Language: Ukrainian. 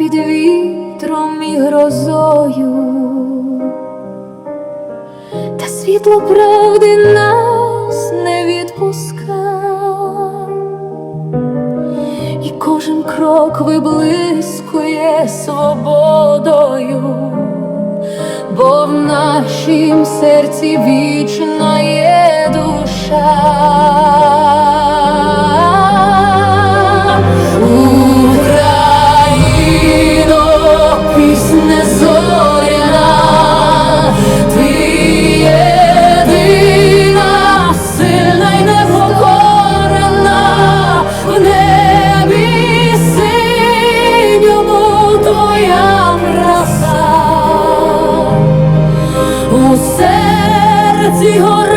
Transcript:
під вітром і грозою, та світло правди нас не відпуска, і кожен крок виблискує свободою, бо в нашім серці вічна є Senhor